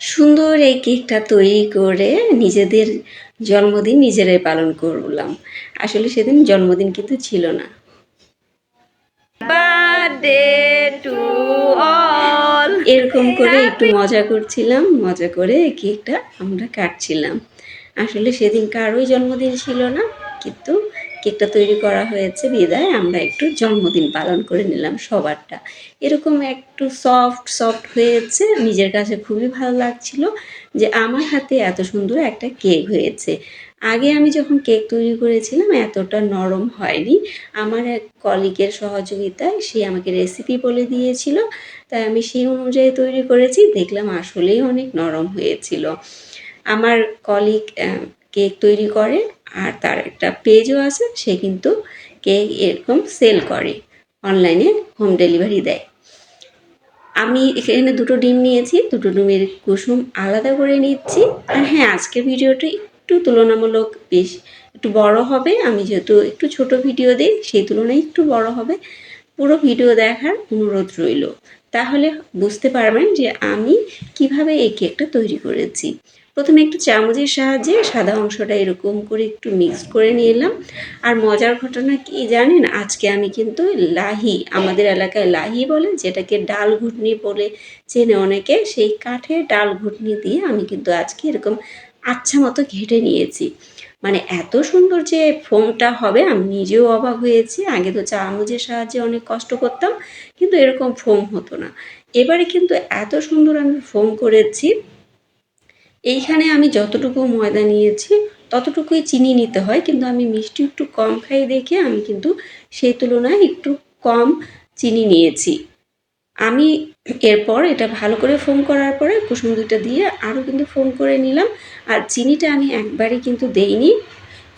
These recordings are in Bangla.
সুন্দর এই কেকটা তৈরি করে নিজেদের জন্মদিন নিজেরাই পালন করলাম। আসলে সেদিন জন্মদিন কিন্তু ছিল না। এরকম করে একটু মজা করছিলাম মজা করে এই কেকটা আমরা কাটছিলাম। আসলে সেদিন কারোই জন্মদিন ছিল না কিন্তু কেকটা তৈরি করা হয়েছে, বিদায়। আমরা একটু জন্মদিন পালন করে নিলাম সবারটা। এরকম একটু সফট সফট হয়েছে। নিজের কাছে খুবই ভালো লাগছিল যে আমার হাতে এত সুন্দর একটা কেক হয়েছে। আগে আমি যখন কেক তৈরি করেছিলাম, এতটা নরম হয়নি। আমার এক কলিগের সহযোগিতায় সে আমাকে রেসিপি বলে দিয়েছিল। তাই আমি সেই অনুযায়ী তৈরি করেছি। দেখলাম আসলেই অনেক নরম হয়েছিল। আমার কলিগ কেক তৈরি করে, আর তার একটা পেজও আছে, সে কিন্তু কেক এরকম সেল করে, অনলাইনে হোম ডেলিভারি দেয়। আমি এখানে দুটো ডিম নিয়েছি, দুটো ডিমের কুসুম আলাদা করে নিচ্ছি। আর হ্যাঁ আজকের ভিডিওটা একটু তুলনামূলক বেশ একটু বড় হবে, আমি যেহেতু একটু ছোট ভিডিও দিই, সেই তুলনায় একটু বড় হবে। পুরো ভিডিও দেখার অনুরোধ রইল। তাহলে বুঝতে পারবেন যে আমি কীভাবে এই কেকটা তৈরি করেছি। প্রথমে একটু চামচের সাহায্যে সাদা অংশটা এরকম করে একটু মিক্স করে নিলাম। আর মজার ঘটনা কি জানেন? আজকে আমি কিন্তু লাহি, আমাদের এলাকায় লাহি বলে, যেটাকে ডাল ঘুটনি বলে চেনে অনেকে, সেই কাঠে ডাল ঘুটনি দিয়ে আমি কিন্তু আজকে এরকম আচ্ছা মতো ঘেটে নিয়েছি। মানে এত সুন্দর যে ফোমটা হবে, আমি নিজেও অবাক হয়েছি। আগে তো চা চামচের সাহায্যে অনেক কষ্ট করতাম, কিন্তু এরকম ফোম হতো না। এবারে কিন্তু এত সুন্দর আমি ফোম করেছি। এইখানে আমি যতটুকু ময়দা নিয়েছি, ততটুকুই চিনি নিতে হয়, কিন্তু আমি মিষ্টি একটু কম খাই দেখে আমি কিন্তু সেই তুলনায় একটু কম চিনি নিয়েছি। আমি এরপর এটা ভালো করে ফোম করার পরে কুসুম দুধটা দিয়ে আরও কিন্তু ফোম করে নিলাম। আর চিনিটা আমি একবারই কিন্তু দেইনি।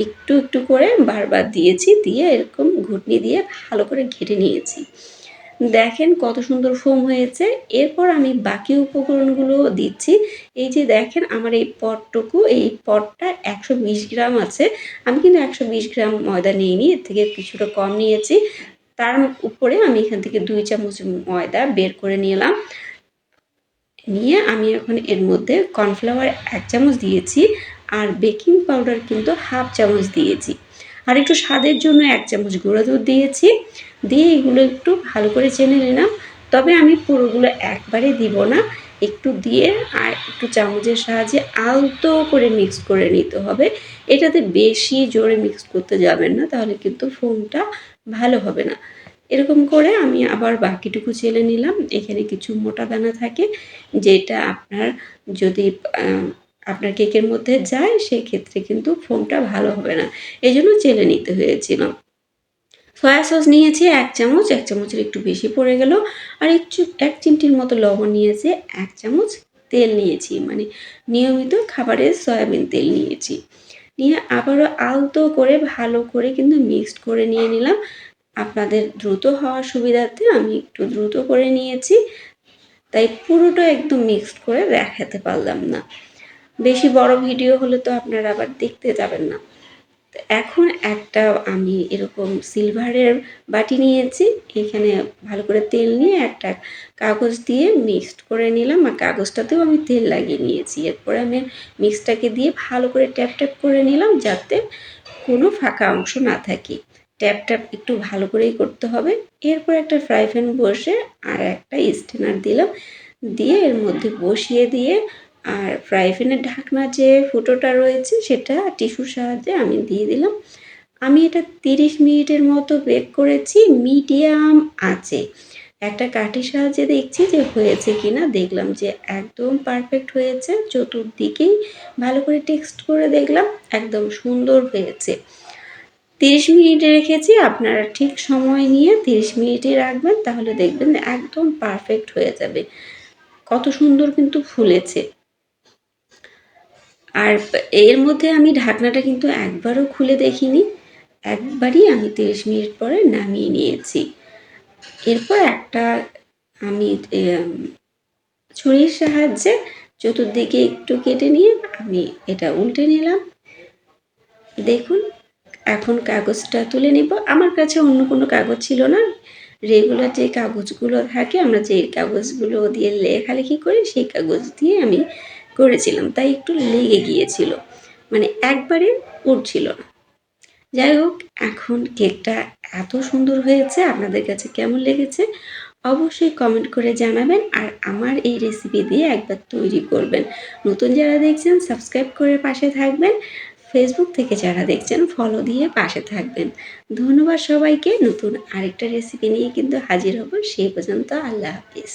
একটু একটু করে বারবার দিয়েছি, দিয়ে এরকম ঘুটনি দিয়ে ভালো করে ঘেটে নিয়েছি। দেখেন কত সুন্দর ফোম হয়েছে। এরপর আমি বাকি উপকরণগুলো দিচ্ছি। এই যে দেখেন আমার এই পটটুকু, এই পটটা একশো বিশ গ্রাম আছে। আমি কিন্তু একশো বিশ গ্রাম ময়দা নিইনি, এর থেকে কিছুটা কম নিয়েছি। তার উপরে আমি এখান থেকে দুই চামচ ময়দা বের করে নিলাম। নিয়ে আমি এখন এর মধ্যে কর্নফ্লাওয়ার এক চামচ দিয়েছি আর বেকিং পাউডার কিন্তু হাফ চামচ দিয়েছি। আর একটু স্বাদের জন্য এক চামচ গুঁড়ো দুধ দিয়েছি। দিয়ে এগুলো একটু ভালো করে চেনে নিলাম। তবে আমি পুরোগুলো একবারে দিব না। একটু দিয়ে আর একটু চামচের সাহায্যে আলতো করে মিক্স করে নিতে হবে। এটাতে বেশি জোরে মিক্স করতে যাবেন না, তাহলে কিন্তু ফোমটা ভালো হবে না। এরকম করে আমি আবার বাকিটুকু চেলে নিলাম। এখানে কিছু মোটা দানা থাকে, যেটা আপনার যদি আপনার কেকের মধ্যে যায়, সেক্ষেত্রে কিন্তু ফোমটা ভালো হবে না। এই জন্য চেলে নিতে হয়েছিল। সয়া সস নিয়েছি, এক চামচ, এক চামচের একটু বেশি পড়ে গেল। আর একটু, এক চিমটির মতো লবণ নিয়েছে, এক চামচ তেল নিয়েছি। মানে নিয়মিত খাবারে সয়াবিন তেল নিয়েছি। নিয়ে আবারও আলতো করে, ভালো করে কিন্তু মিক্সড করে নিয়ে নিলাম। আপনাদের দ্রুত হওয়ার সুবিধার্থে আমি একটু দ্রুত করে নিয়েছি। তাই পুরোটা একদম মিক্সড করে দেখাতে পারলাম না। বেশি বড় ভিডিও হলে তো আপনারা আবার দেখতে যাবেন না। এখন একটা আমি এরকম সিলভারের বাটি নিয়েছি। এখানে ভালো করে তেল নিয়ে একটা কাগজ দিয়ে মিক্সড করে নিলাম। আর কাগজটাতেও আমি তেল লাগিয়ে নিয়েছি। এরপরে আমি মিক্সটাকে দিয়ে ভালো করে ট্যাপ ট্যাপ করে নিলাম যাতে কোনো ফাঁকা অংশ না থাকে। ট্যাপ ট্যাপ একটু ভালো করেই করতে হবে। এরপর একটা ফ্রাই প্যান বসে আর একটা স্টেনার দিলাম। দিয়ে এর মধ্যে বসিয়ে দিয়ে আর ফ্রাই প্যানের ঢাকনা যে ফুটোটা রয়েছে, সেটা টিস্যুর সাহায্যে আমি দিয়ে দিলাম। আমি এটা তিরিশ মিনিটের মতো বেক করেছি, মিডিয়াম আছে। একটা কাঠির সাহায্যে দেখছি যে হয়েছে কি না দেখলাম যে একদম পারফেক্ট হয়েছে, চতুর্দিকেই ভালো করে টেক্সট করে দেখলাম, একদম সুন্দর হয়েছে। তিরিশ মিনিটে রেখেছি, আপনারা ঠিক সময় নিয়ে তিরিশ মিনিটে রাখবেন, তাহলে দেখবেন একদম পারফেক্ট হয়ে যাবে। কত সুন্দর কিন্তু ফুলেছে। আর এর মধ্যে আমি ঢাকনাটা কিন্তু একবারও খুলে দেখিনি। একবারই আমি তিরিশ মিনিট পরে নামিয়ে নিয়েছি। এরপর একটা আমি ছুরির সাহায্যে চতুর্দিকে একটু কেটে নিয়ে আমি এটা উল্টে নিলাম। দেখুন, এখন কাগজটা তুলে নিব। আমার কাছে অন্য কোনো কাগজ ছিল না। রেগুলার যে কাগজগুলো থাকে, আমরা যে কাগজগুলো দিয়ে লেখালেখি করি, সেই কাগজ দিয়ে আমি করেছিলাম, তাই একটু লেগে গিয়েছিল। মানে একবারে উঠছিল না। যাই হোক, এখন কেকটা এত সুন্দর হয়েছে, আপনাদের কাছে কেমন লেগেছে অবশ্যই কমেন্ট করে জানাবেন আর আমার এই রেসিপি দিয়ে একবার তৈরি করবেন। নতুন যারা দেখছেন সাবস্ক্রাইব করে পাশে থাকবেন ফেসবুক থেকে যারা দেখছেন ফলো দিয়ে পাশে থাকবেন। ধন্যবাদ সবাইকে, নতুন আরেকটা রেসিপি নিয়ে কিন্তু হাজির হব, সেই পর্যন্ত আল্লাহ হাফিজ।